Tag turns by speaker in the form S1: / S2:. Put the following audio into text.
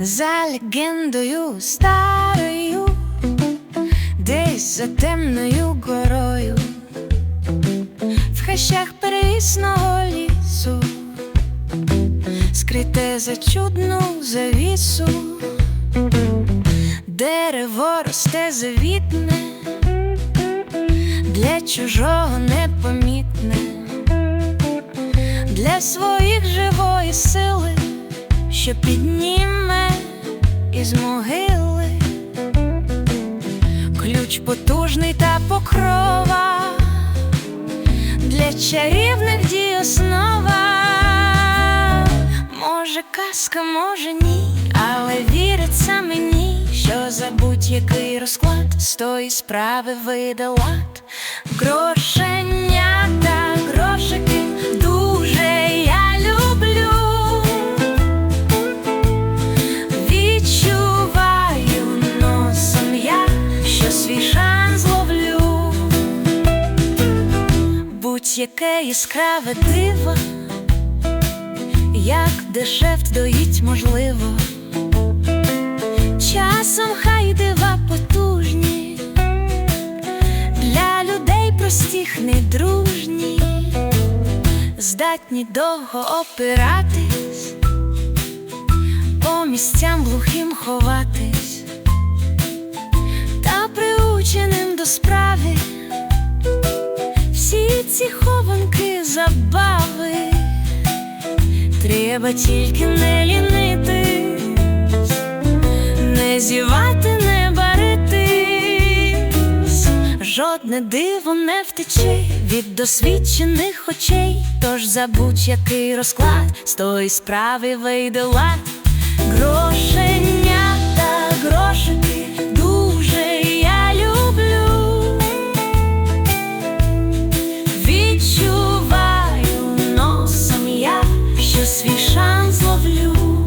S1: За легендою старою, десь за темною горою, в хащах первісного лісу, скрите за чудну завісу, дерево росте завітне, для чужого непомітне, для своїх живої сили що підніме із могили, ключ потужний та покрова, для чарівних дій основа, може казка, може ні, але віриться мені, що за будь-який розклад з тої справи вийде лад. Та грошики дуже я люблю. Відчуваю носом що свій шанс ловлю, будь-яке яскраве диво, як дешевт доїть можливо, часом хай дива недружні, здатні довго опиратись по місцям глухим ховатись, та приученим до справи. Всі ці хованки забави, треба тільки не лінитись, не зівати, жодне диво не втече від досвідчених очей, тож забудь який розклад з тої справи вийде лад. Грошення та грошики дуже я люблю, відчуваю носом я, що свій шанс ловлю.